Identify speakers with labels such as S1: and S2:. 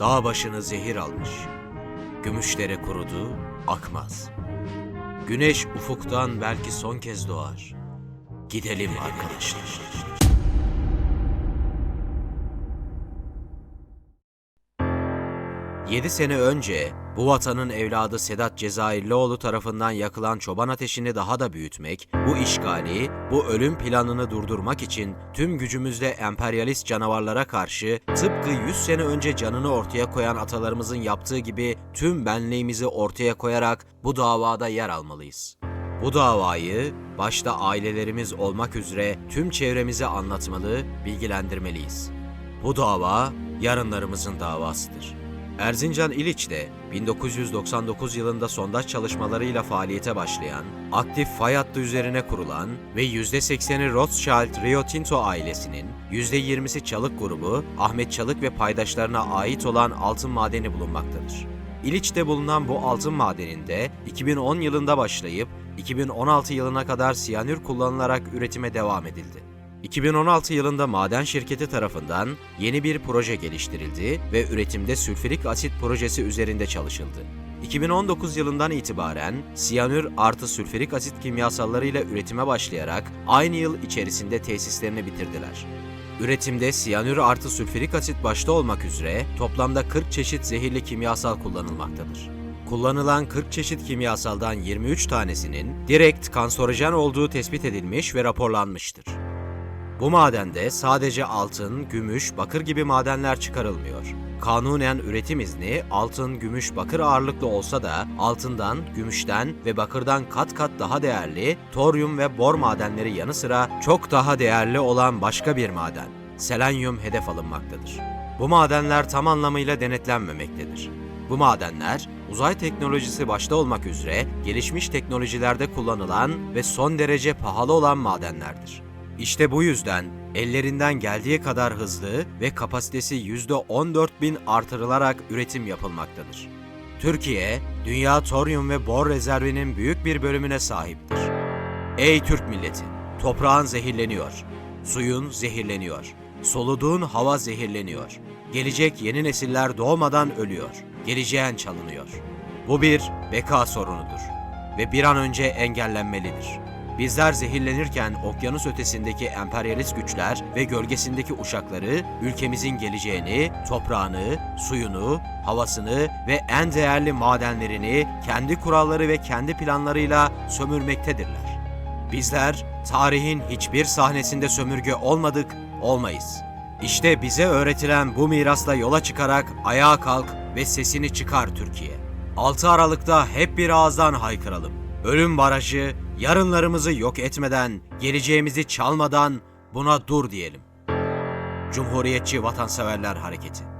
S1: Dağ başını zehir almış. Gümüşlere kurudu, akmaz. Güneş ufuktan belki son kez doğar. Gidelim arkadaşlar. Yedi sene önce bu vatanın evladı Sedat Cezayirlioğlu tarafından yakılan çoban ateşini daha da büyütmek, bu işgali, bu ölüm planını durdurmak için tüm gücümüzle emperyalist canavarlara karşı tıpkı 100 sene önce canını ortaya koyan atalarımızın yaptığı gibi tüm benliğimizi ortaya koyarak bu davada yer almalıyız. Bu davayı başta ailelerimiz olmak üzere tüm çevremize anlatmalı, bilgilendirmeliyiz. Bu dava yarınlarımızın davasıdır. Erzincan İliç'te 1999 yılında sondaj çalışmalarıyla faaliyete başlayan, aktif fay hattı üzerine kurulan ve %80'i Rothschild Rio Tinto ailesinin, %20'si Çalık grubu, Ahmet Çalık ve paydaşlarına ait olan altın madeni bulunmaktadır. İliç'te bulunan bu altın madeninde 2010 yılında başlayıp 2016 yılına kadar siyanür kullanılarak üretime devam edildi. 2016 yılında maden şirketi tarafından yeni bir proje geliştirildi ve üretimde sülfürik asit projesi üzerinde çalışıldı. 2019 yılından itibaren siyanür artı sülfürik asit kimyasallarıyla üretime başlayarak aynı yıl içerisinde tesislerini bitirdiler. Üretimde siyanür artı sülfürik asit başta olmak üzere toplamda 40 çeşit zehirli kimyasal kullanılmaktadır. Kullanılan 40 çeşit kimyasaldan 23 tanesinin direkt kanserojen olduğu tespit edilmiş ve raporlanmıştır. Bu madende sadece altın, gümüş, bakır gibi madenler çıkarılmıyor. Kanunen üretim izni altın, gümüş, bakır ağırlıklı olsa da altından, gümüşten ve bakırdan kat kat daha değerli toryum ve bor madenleri yanı sıra çok daha değerli olan başka bir maden, selenyum hedef alınmaktadır. Bu madenler tam anlamıyla denetlenmemektedir. Bu madenler uzay teknolojisi başta olmak üzere gelişmiş teknolojilerde kullanılan ve son derece pahalı olan madenlerdir. İşte bu yüzden ellerinden geldiği kadar hızlı ve kapasitesi %14 bin artırılarak üretim yapılmaktadır. Türkiye, dünya toryum ve bor rezervinin büyük bir bölümüne sahiptir. Ey Türk milleti! Toprağın zehirleniyor, suyun zehirleniyor, soluduğun hava zehirleniyor. Gelecek yeni nesiller doğmadan ölüyor, geleceğin çalınıyor. Bu bir beka sorunudur ve bir an önce engellenmelidir. Bizler zehirlenirken okyanus ötesindeki emperyalist güçler ve gölgesindeki uşakları ülkemizin geleceğini, toprağını, suyunu, havasını ve en değerli madenlerini kendi kuralları ve kendi planlarıyla sömürmektedirler. Bizler tarihin hiçbir sahnesinde sömürge olmadık, olmayız. İşte bize öğretilen bu mirasla yola çıkarak ayağa kalk ve sesini çıkar Türkiye. 6 Aralık'ta hep bir ağızdan haykıralım. Ölüm barajı yarınlarımızı yok etmeden, geleceğimizi çalmadan buna dur diyelim. Cumhuriyetçi Vatanseverler Hareketi